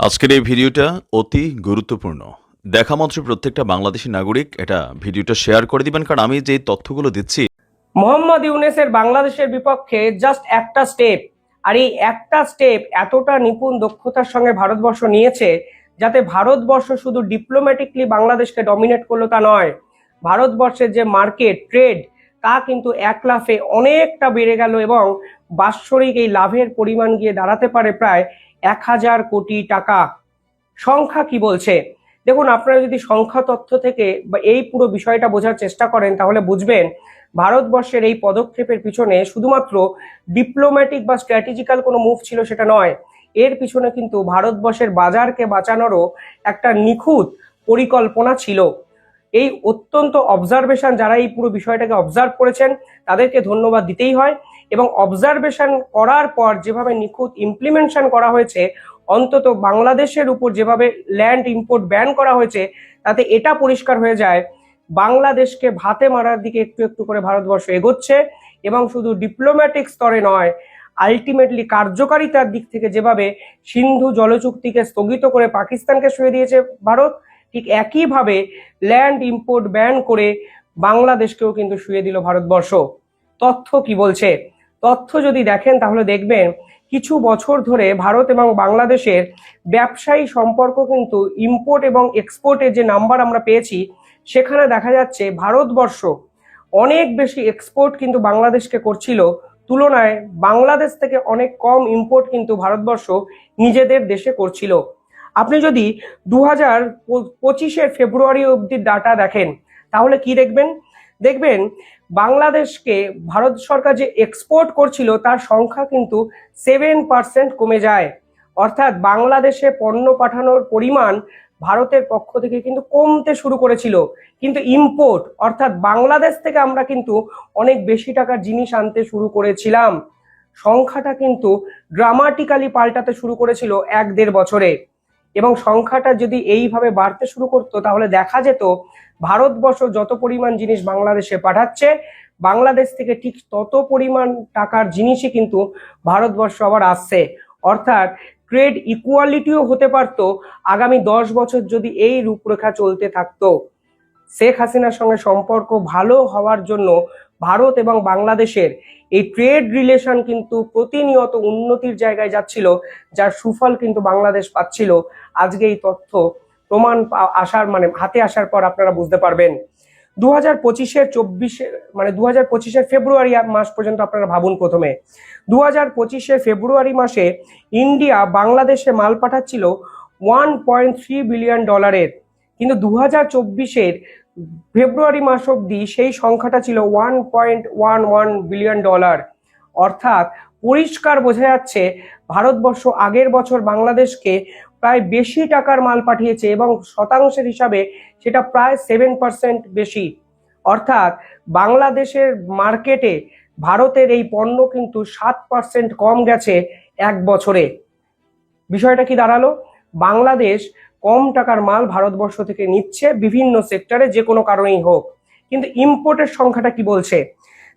আজকের এই ভিডিওটা অতি গুরুত্বপূর্ণ। দেখা মাত্র প্রত্যেকটা বাংলাদেশি নাগরিক এটা ভিডিওটা শেয়ার করে দিবেন, কারণ আমি যে তথ্যগুলো দিচ্ছি। মোহাম্মদ ইউনেসের বাংলাদেশের বিপক্ষে জাস্ট একটা স্টেপ আর এই একটা স্টেপ এতটা নিপুণ দক্ষতার সঙ্গে ভারতবর্ষ নিয়েছে, যাতে ভারতবর্ষ শুধু ডিপ্লোম্যাটিকলি বাংলাদেশকে ডমিনেট করল তা নয়, ভারতবর্ষের যে মার্কেট ট্রেড তা কিন্তু এক লাফে অনেকটা বেড়ে গেল এবং বাৎসরিক এই লাভের পরিমাণ গিয়ে দাঁড়াতে পারে প্রায় এক হাজার কোটি টাকা। সংখ্যা কি বলছে? দেখুন, আপনারা যদি সংখ্যা তথ্য থেকে বা এই পুরো বিষয়টা বোঝার চেষ্টা করেন, তাহলে বুঝবেন ভারতবর্ষের এই পদক্ষেপের পিছনে শুধুমাত্র ডিপ্লোম্যাটিক বা স্ট্র্যাটেজিক্যাল কোনো মুভ ছিল সেটা নয়। এর পিছনে কিন্তু ভারতবর্ষের বাজারকে বাঁচানোরও একটা নিখুঁত পরিকল্পনা ছিল। এই অত্যন্ত অবজারভেশন যারা এই পুরো বিষয়টাকে অবজার্ভ করেছেন, তাদেরকে ধন্যবাদ দিতেই হয়। এবং অবজারভেশন করার পর যেভাবে নিখুঁত ইমপ্লিমেন্টেশন করা হয়েছে, অন্তত বাংলাদেশের উপর যেভাবে ল্যান্ড ইম্পোর্ট ব্যান করা হয়েছে, তাতে এটা পরিষ্কার হয়ে যায়, বাংলাদেশকে ভাতে মারার দিকে একটু একটু করে ভারতবর্ষ এগোচ্ছে এবং শুধু ডিপ্লোম্যাটিক স্তরে নয় আলটিমেটলি কার্যকারিতার দিক থেকে যেভাবে সিন্ধু জলচুক্তিকে স্থগিত করে পাকিস্তানকে শুয়ে দিয়েছে ভারত, ঠিক একইভাবে ল্যান্ড ইম্পোর্ট ব্যান করে বাংলাদেশকেও কিন্তু শুয়ে দিল ভারতবর্ষ। তথ্য কি বলছে? তথ্য যদি দেখেন, তাহলে দেখবেন কিছু বছর ধরে ভারত এবং বাংলাদেশের ব্যবসায়ী সম্পর্ক কিন্তু ইম্পোর্ট এবং এক্সপোর্টের যে নাম্বার আমরা পেয়েছি, সেখানে দেখা যাচ্ছে ভারতবর্ষ অনেক বেশি এক্সপোর্ট কিন্তু বাংলাদেশকে করছিল। তুলনায় বাংলাদেশ থেকে অনেক কম ইম্পোর্ট কিন্তু ভারতবর্ষ নিজেদের দেশে করছিল। আপনি যদি দু হাজার পঁচিশের ফেব্রুয়ারি অবধি ডাটা দেখেন, তাহলে কি দেখবেন? দেখবেন বাংলাদেশকে ভারত সরকার যে এক্সপোর্ট করছিল, তার সংখ্যা কিন্তু সেভেন পার্সেন্ট কমে যায়। অর্থাৎ বাংলাদেশে পণ্য পাঠানোর পরিমাণ ভারতের পক্ষ থেকে কিন্তু কমতে শুরু করেছিল। কিন্তু ইম্পোর্ট অর্থাৎ বাংলাদেশ থেকে আমরা কিন্তু অনেক বেশি টাকার জিনিস আনতে শুরু করেছিলাম। সংখ্যাটা কিন্তু ড্রামাটিক্যালি পাল্টাতে শুরু করেছিল এক দেড় বছরে। এবং সংখ্যাটা যদি এইভাবে বাড়তে শুরু করতো, তাহলে দেখা যেত ভারতবর্ষ যত পরিমাণ জিনিস বাংলাদেশে পাঠাচ্ছে, বাংলাদেশ থেকে ঠিক তত পরিমাণ টাকার জিনিসই কিন্তু ভারতবর্ষ আবার আসছে। অর্থাৎ ট্রেড ইকুয়ালিটিও হতে পারতো, আগামী দশ বছর যদি এই রূপরেখা চলতে থাকতো। শেখ হাসিনার সঙ্গে সম্পর্ক ভালো হওয়ার জন্য ভারত এবং বাংলাদেশের এই ট্রেড রিলেশন কিন্তু প্রতিনিয়ত উন্নতির জায়গায় যাচ্ছিল, যার সুফল কিন্তু বাংলাদেশ পাচ্ছিল। আজকে এই তথ্য প্রমাণ আসার মানে হাতে আসার পর আপনারা বুঝতে পারবেন। দু হাজার পঁচিশের চব্বিশে মানে দু হাজার পঁচিশের ফেব্রুয়ারি মাস পর্যন্ত আপনারা ভাবুন প্রথমে। দু হাজার পঁচিশে ফেব্রুয়ারি মাসে ইন্ডিয়া বাংলাদেশে মাল পাঠাচ্ছিল ওয়ান পয়েন্ট থ্রি বিলিয়ন ডলারের। কিন্তু দু হাজার চব্বিশের ফেব্রুয়ারি মাস অবধি সেই সংখ্যাটা ছিল one point one one billion dollar অর্থাৎ পরিষ্কার বোঝা যাচ্ছে ভারতবর্ষ আগের বছর বাংলাদেশকে প্রায় বেশি টাকার মাল পাঠিয়েছে এবং শতাংশের হিসাবে সেটা প্রায় সেভেন পার্সেন্ট বেশি। অর্থাৎ বাংলাদেশের মার্কেটে ভারতের এই পণ্য কিন্তু সাত পার্সেন্ট কম গেছে এক বছরে। বিষয়টা কি দাঁড়াল? বাংলাদেশ কম টাকার মাল ভারতবর্ষ থেকে নিচ্ছে বিভিন্ন সেক্টরে যে কোনো কারণেই হোক। কিন্তু ইম্পোর্টের সংখ্যাটা কি বলছে?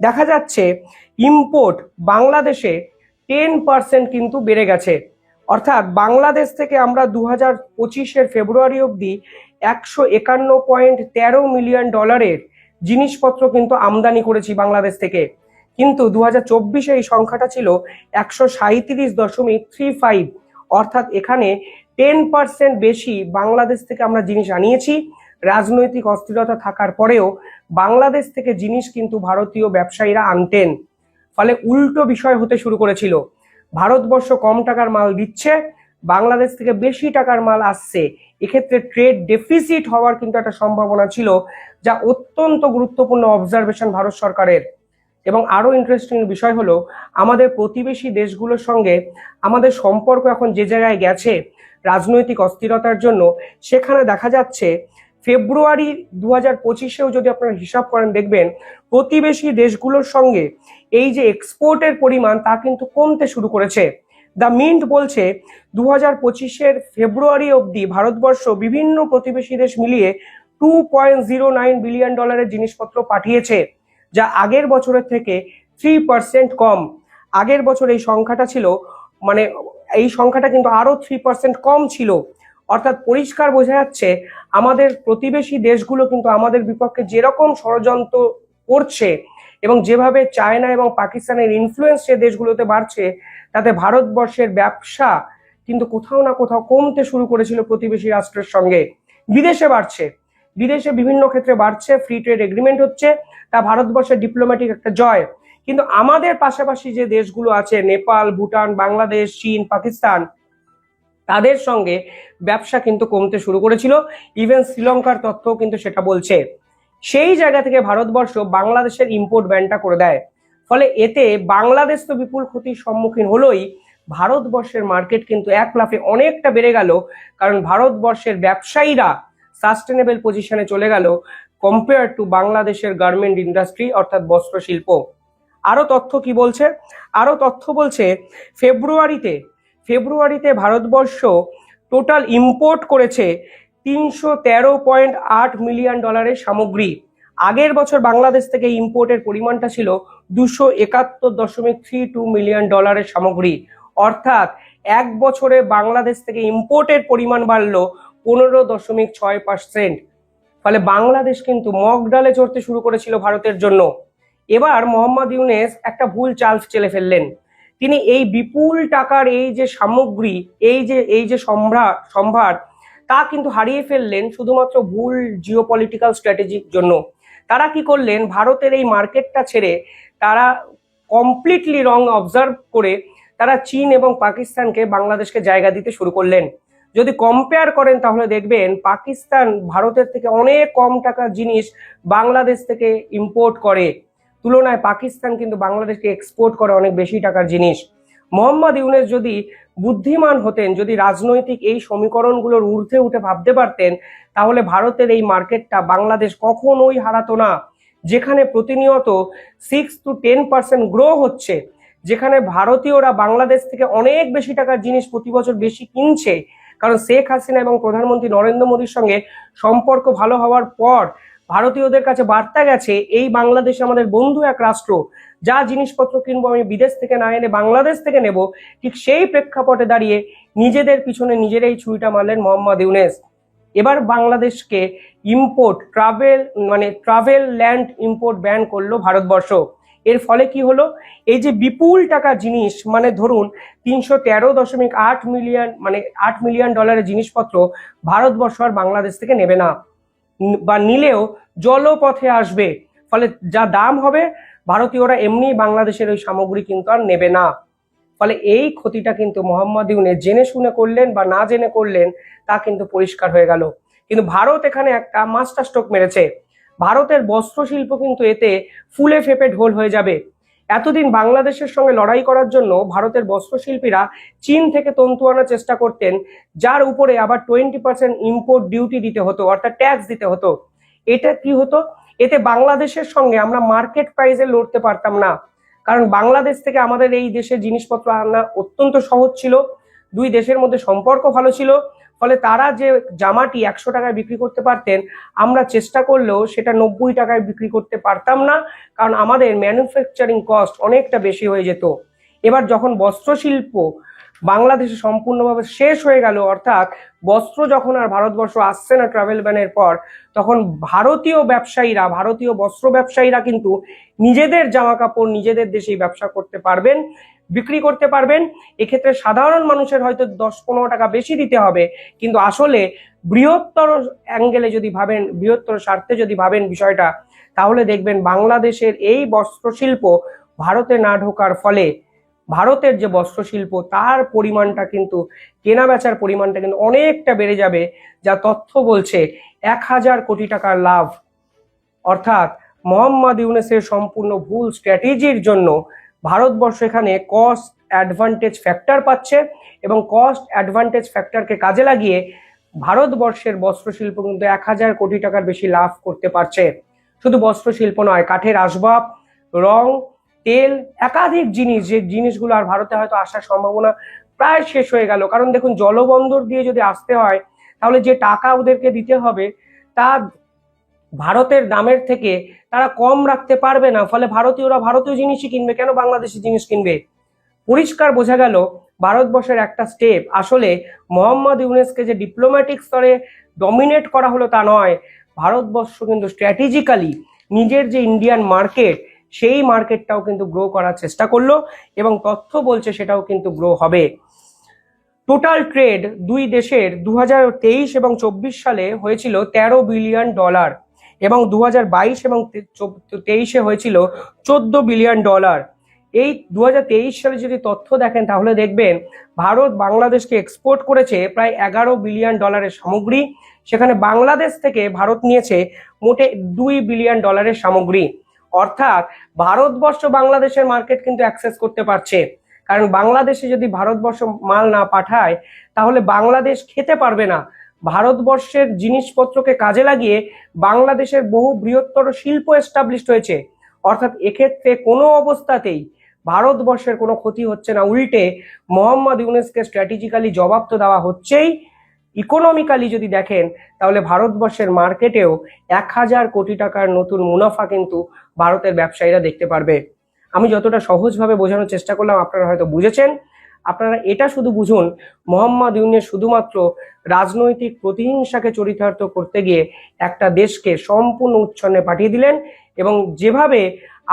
দেখা যাচ্ছে ইম্পোর্ট বাংলাদেশে টেন পার্সেন্ট কিন্তু বেড়ে গেছে। অর্থাৎ বাংলাদেশ থেকে আমরা দু হাজার পঁচিশের ফেব্রুয়ারি অবধি একশো একান্ন পয়েন্ট তেরো মিলিয়ন ডলারের জিনিসপত্র কিন্তু আমদানি করেছি বাংলাদেশ থেকে। কিন্তু দু হাজার চব্বিশে এই সংখ্যাটা ছিল একশো সাঁত্রিশ দশমিক থ্রি ফাইভ। অর্থাৎ এখানে টেন পার্সেন্ট বেশি বাংলাদেশ থেকে আমরা জিনিস আনিয়েছি। রাজনৈতিক অস্থিরতা থাকার পরেও বাংলাদেশ থেকে জিনিস কিন্তু ভারতীয় ব্যবসায়ীরা আনতেন। ফলে উল্টো বিষয় হতে শুরু করেছিল। ভারতবর্ষ কম টাকার মাল দিচ্ছে, বাংলাদেশ থেকে বেশি টাকার মাল আসছে। এক্ষেত্রে ট্রেড ডেফিসিট হওয়ার কিন্তু একটা সম্ভাবনা ছিল, যা অত্যন্ত গুরুত্বপূর্ণ অবজারভেশন ভারত সরকারের। এবং আরও ইন্টারেস্টিং বিষয় হলো, আমাদের প্রতিবেশী দেশগুলোর সঙ্গে আমাদের সম্পর্ক এখন যে জায়গায় গেছে, রাজনৈতিক অস্থিরতার জন্য, সেখানে দেখা যাচ্ছে ফেব্রুয়ারি দু হাজার পঁচিশেও যদি আপনারা হিসাব করেন, দেখবেন প্রতিবেশী দেশগুলোর সঙ্গে এই যে এক্সপোর্টের পরিমাণ, তা কিন্তু কমতে শুরু করেছে। দ্য মিন্ট বলছে দু হাজার পঁচিশের ফেব্রুয়ারি অবধি ভারতবর্ষ বিভিন্ন প্রতিবেশী দেশ মিলিয়ে two point zero nine billion ডলারের জিনিসপত্র পাঠিয়েছে। যা আগের বছরের থেকে থ্রি পার্সেন্ট কম। আগের বছর এই সংখ্যাটা ছিল মানে এই সংখ্যাটা কিন্তু আরও থ্রি পার্সেন্ট কম ছিল। অর্থাৎ পরিষ্কার বোঝা যাচ্ছে, আমাদের প্রতিবেশী দেশগুলো কিন্তু আমাদের বিপক্ষে যেরকম ষড়যন্ত্র করছে এবং যেভাবে চায়না এবং পাকিস্তানের ইনফ্লুয়েন্স সে দেশগুলোতে বাড়ছে, তাতে ভারতবর্ষের ব্যবসা কিন্তু কোথাও না কোথাও কমতে শুরু করেছিল প্রতিবেশী রাষ্ট্রের সঙ্গে। বিদেশে বাড়ছে। বিদেশে বিভিন্ন ক্ষেত্রে বাড়ছে ফ্রি ট্রেড এগ্রিমেন্ট হচ্ছে। তা ভারতবর্ষের ডিপ্লোম্যাটিক একটা জয়। কিন্তু আমাদের পাশাপাশি যে দেশগুলো আছে, নেপাল, ভুটান, বাংলাদেশ, চীন, পাকিস্তান, তাদের সঙ্গে ব্যবসা কিন্তু কমতে শুরু করেছিল। ইভেন শ্রীলঙ্কার তথ্যও কিন্তু সেটা বলছে। সেই জায়গা থেকে ভারতবর্ষ বাংলাদেশের ইম্পোর্ট ব্যানটা করে দেয়। ফলে এতে বাংলাদেশ তো বিপুল ক্ষতির সম্মুখীন হলোই। ভারতবর্ষের মার্কেট কিন্তু এক লাফে অনেকটা বেড়ে গেল। কারণ ভারতবর্ষের ব্যবসায়ীরা সাস্টেনেবল পজিশনে চলে গেল। কম্পেয়ার টু বাংলাদেশের গার্মেন্ট ইন্ডাস্ট্রি অর্থাৎ বস্ত্র শিল্প আরও তথ্য কি বলছে? আরও তথ্য বলছে, ফেব্রুয়ারিতে ফেব্রুয়ারিতে ভারতবর্ষ টোটাল ইম্পোর্ট করেছে তিনশো তেরো পয়েন্ট আট মিলিয়ন ডলারের সামগ্রী। আগের বছর বাংলাদেশ থেকে ইম্পোর্টের পরিমাণটা ছিল দুশো একাত্তর দশমিক থ্রি টু মিলিয়ন ডলারের সামগ্রী। অর্থাৎ এক বছরে বাংলাদেশ থেকে ইম্পোর্টের পরিমাণ বাড়লো পনেরো দশমিক ছয় পার্সেন্ট ফলে বাংলাদেশ কিন্তু মগ ডালে চড়তে শুরু করেছিল ভারতের জন্য। এবার মোহাম্মদ ইউনেস একটা ভুল চাল চেলে ফেললেন। তিনি এই বিপুল টাকার এই যে সামগ্রী, এই যে এই যে সম্ভার সম্ভার, তা কিন্তু হারিয়ে ফেললেন শুধুমাত্র ভুল জিও পলিটিক্যাল স্ট্র্যাটেজির জন্য। তারা কি করলেন? ভারতের এই মার্কেটটা ছেড়ে তারা কমপ্লিটলি রং অবজার্ভ করে তারা চীন এবং পাকিস্তানকে বাংলাদেশকে জায়গা দিতে শুরু করলেন। যদি কম্পেয়ার করেন তাহলে দেখবেন পাকিস্তান ভারতের থেকে অনেক কম টাকার জিনিস বাংলাদেশ থেকে ইম্পোর্ট করে। তুলনায় পাকিস্তান কিন্তু বাংলাদেশকে এক্সপোর্ট করে অনেক বেশি টাকার জিনিস। মোহাম্মদ ইউনেস যদি বুদ্ধিমান হতেন, যদি রাজনৈতিক এই সমীকরণগুলোর ঊর্ধ্বে উঠে ভাবতে পারতেন, তাহলে ভারতের এই মার্কেটটা বাংলাদেশ কখনোই হারাতো না। যেখানে প্রতিনিয়ত six to ten percent grow হচ্ছে, যেখানে ভারতীয়রা বাংলাদেশ থেকে অনেক বেশি টাকার জিনিস প্রতি বছর বেশি কিনছে কারণ শেখ হাসিনা এবং প্রধানমন্ত্রী নরেন্দ্র মোদীর সঙ্গে সম্পর্ক ভালো হওয়ার পর ভারতীয়দের কাছে বার্তা গেছে, এই বাংলাদেশ আমাদের বন্ধু এক রাষ্ট্র, যা জিনিসপত্র কিনবো আমি বিদেশ থেকে না এনে বাংলাদেশ থেকে নেব, ঠিক সেই প্রেক্ষাপটে দাঁড়িয়ে নিজেদের পিছনে নিজেরাই ছুরিটা মারলেন মোহাম্মদ ইউনেস। এবার বাংলাদেশকে ইম্পোর্ট ট্রাভেল মানে ট্রাভেল ল্যান্ড ইম্পোর্ট ব্যান করল ভারতবর্ষ। এর ফলে কি হলো? এই যে বিপুল টাকা জিনিস মানে ধরুন তিনশো তেরো দশমিক আট মিলিয়ন মানে আট মিলিয়ন ডলারের জিনিসপত্র ভারতবর্ষ আর বাংলাদেশ থেকে নেবে না। বা নিলেও জলপথে আসবে। ফলে যা দাম হবে, ভারতীয়রা এমনি বাংলাদেশের ওই সামগ্রী কিন্তু আর নেবে না। ফলে এই ক্ষতিটা কিন্তু মোহাম্মদ ইউনে জেনে শুনে করলেন বা না জেনে করলেন, তা কিন্তু পরিষ্কার হয়ে গেল। কিন্তু ভারত এখানে একটা মাস্টার স্ট্রোক মেরেছে। ভারতের বস্ত্র শিল্প কিন্তু এতে ফুলে ফেপে ঢোল হয়ে যাবে। এতদিন বাংলাদেশের সঙ্গে লড়াই করার জন্য ভারতের বস্ত্রশিল্পীরা চীন থেকে তন্তু আনার চেষ্টা করতেন, যার উপরে আবার টোয়েন্টি পার্সেন্ট ইম্পোর্ট ডিউটি দিতে হতো, অর্থাৎ ট্যাক্স দিতে হতো। এটা কি হতো? এতে বাংলাদেশের সঙ্গে আমরা মার্কেট প্রাইসে লড়তে পারতাম না। কারণ বাংলাদেশ থেকে আমাদের এই দেশের জিনিসপত্র আনা অত্যন্ত সহজ ছিল, দুই দেশের মধ্যে সম্পর্ক ভালো ছিল ফলে তারা যে জামাটি একশো টাকায় বিক্রি করতে পারতেন, আমরা চেষ্টা করলেও সেটা নব্বই টাকায় বিক্রি করতে পারতাম না, কারণ আমাদের ম্যানুফ্যাকচারিং কস্ট অনেকটা বেশি হয়ে যেত। এবার যখন বস্ত্রশিল্প বাংলাদেশে সম্পূর্ণভাবে শেষ হয়ে গেল, অর্থাৎ বস্ত্র যখন আর ভারতবর্ষ আসছে না ট্রাভেল ব্যানের পর, তখন ভারতীয় ব্যবসায়ীরা, ভারতীয় বস্ত্র ব্যবসায়ীরা কিন্তু নিজেদের জামা কাপড় নিজেদের দেশেই ব্যবসা করতে পারবেন। বিক্রি করতে পারবেন। এক্ষেত্রে সাধারণ মানুষের হয়তো দশ পনেরো টাকা বেশি দিতে হবে। কিন্তু আসলে বৃহত্তর অ্যাঙ্গেলে যদি ভাবেন, বৃহত্তর স্বার্থে যদি ভাবেন বিষয়টা, তাহলে দেখবেন বাংলাদেশের এই বস্ত্রশিল্প ভারতে না ঢোকার ফলে ভারতের যে বস্ত্রশিল্প, তার পরিমাণটা কিন্তু কেনা বেচার পরিমাণটা কিন্তু অনেকটা বেড়ে যাবে। যা তথ্য বলছে, এক হাজার কোটি টাকার লাভ। অর্থাৎ মোহাম্মদ ইউনেসের সম্পূর্ণ ভুল স্ট্র্যাটেজির জন্য ভারতবর্ষ এখানে কস্ট অ্যাডভান্টেজ ফ্যাক্টর পাচ্ছে এবং কস্ট অ্যাডভান্টেজ ফ্যাক্টরকে কাজে লাগিয়ে ভারতবর্ষের বস্ত্রশিল্প কিন্তু এক হাজার কোটি টাকার বেশি লাভ করতে পারছে। শুধু বস্ত্রশিল্প নয়, কাঠের আসবাব, রং, তেল, একাধিক জিনিস, যে জিনিসগুলো আর ভারতে হয়তো আসার সম্ভাবনা প্রায় শেষ হয়ে গেল। কারণ দেখুন, জলবন্দর দিয়ে যদি আসতে হয়, তাহলে যে টাকা ওদেরকে দিতে হবে, তা ভারতের দামের থেকে তারা কম রাখতে পারবে না, ফলে ভারতীয়রা ভারতীয় জিনিসই কিনবে। কেন বাংলাদেশি জিনিস কিনবে? পরিষ্কার বোঝা গেল ভারতবর্ষের একটা স্টেপ আসলে মোহাম্মদ ইউনেসকে যে ডিপ্লোম্যাটিক স্তরে ডমিনেট করা হলো তা নয়। ভারতবর্ষ কিন্তু স্ট্র্যাটেজিক্যালি নিজের যে ইন্ডিয়ান মার্কেট সেই মার্কেটটাও কিন্তু গ্রো করার চেষ্টা করল এবং তথ্য বলছে সেটাও কিন্তু গ্রো হবে। টোটাল ট্রেড দুই দেশের দু হাজার তেইশ এবং চব্বিশ সালে হয়েছিল তেরো বিলিয়ন ডলার এবং দু হাজার বাইশ এবং তেইশে হয়েছিল চোদ্দ বিলিয়ন ডলার। এই দু সালে যদি তথ্য দেখেন, তাহলে দেখবেন ভারত বাংলাদেশকে এক্সপোর্ট করেছে প্রায় এগারো বিলিয়ন ডলারের সামগ্রী। সেখানে বাংলাদেশ থেকে ভারত নিয়েছে মোটে দুই বিলিয়ন ডলারের সামগ্রী। অর্থাৎ ভারতবর্ষ বাংলাদেশের মার্কেট কিন্তু অ্যাক্সেস করতে পারছে। কারণ বাংলাদেশে যদি ভারতবর্ষ মাল না পাঠায়, তাহলে বাংলাদেশ খেতে পারবে না। ভারতবর্ষের জিনিসপত্রকে কাজে লাগিয়ে বাংলাদেশের বহু বৃহত্তর শিল্প এস্টাবলিশড হয়েছে। অর্থাৎ এক্ষেত্রে কোনো অবস্থাতেই ভারতবর্ষের কোনো ক্ষতি হচ্ছে না। উল্টে মোহাম্মদ ইউনেসকে স্ট্র্যাটেজিক্যালি জবাব তো দেওয়া হচ্ছেই। ইকোনমিক্যালি যদি দেখেন, তাহলে ভারতবর্ষের মার্কেটেও এক হাজার কোটি টাকার নতুন মুনাফা কিন্তু ভারতের ব্যবসায়ীরা দেখতে পারবে। আমি যতটা সহজভাবে বোঝানোর চেষ্টা করলাম, আপনারা হয়তো বুঝেছেন। আপনারা এটা শুধু বুঝুন, মোহাম্মদ ইউনিস শুধুমাত্র রাজনৈতিক প্রতিহিংসাকে চরিতার্থ করতে গিয়ে একটা দেশকে সম্পূর্ণ উচ্ছন্নে পাঠিয়ে দিলেন এবং যেভাবে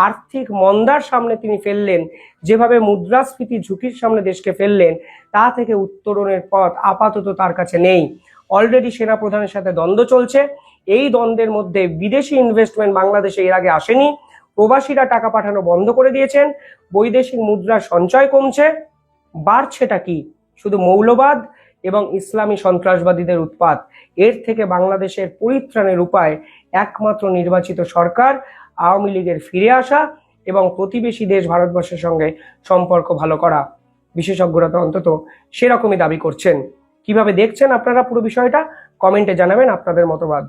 আর্থিক মন্দার সামনে তিনি ফেললেন, যেভাবে মুদ্রাস্ফীতি ঝুঁকির সামনে দেশকে ফেললেন, তা থেকে উত্তরণের পথ আপাতত তার কাছে নেই। অলরেডি সেনাপ্রধানের সাথে দ্বন্দ্ব চলছে। এই দ্বন্দ্বের মধ্যে বিদেশি ইনভেস্টমেন্ট বাংলাদেশে এর আগে আসেনি। প্রবাসীরা টাকা পাঠানো বন্ধ করে দিয়েছেন। বৈদেশিক মুদ্রার সঞ্চয় কমছে। বাড়ছেটা কি? শুধু মৌলবাদ এবং ইসলামী সন্ত্রাসবাদীদের উৎপাত, এর থেকে বাংলাদেশের পরিত্রাণের উপায় একমাত্র নির্বাচিত সরকার, আওয়ামী লীগের ফিরে আসা এবং প্রতিবেশী দেশ ভারতবর্ষের সঙ্গে সম্পর্ক ভালো করা। বিশেষজ্ঞরা তো অন্তত সেরকমই দাবি করছেন। কীভাবে দেখছেন আপনারা পুরো বিষয়টা? কমেন্টে জানাবেন আপনাদের মতবাদ।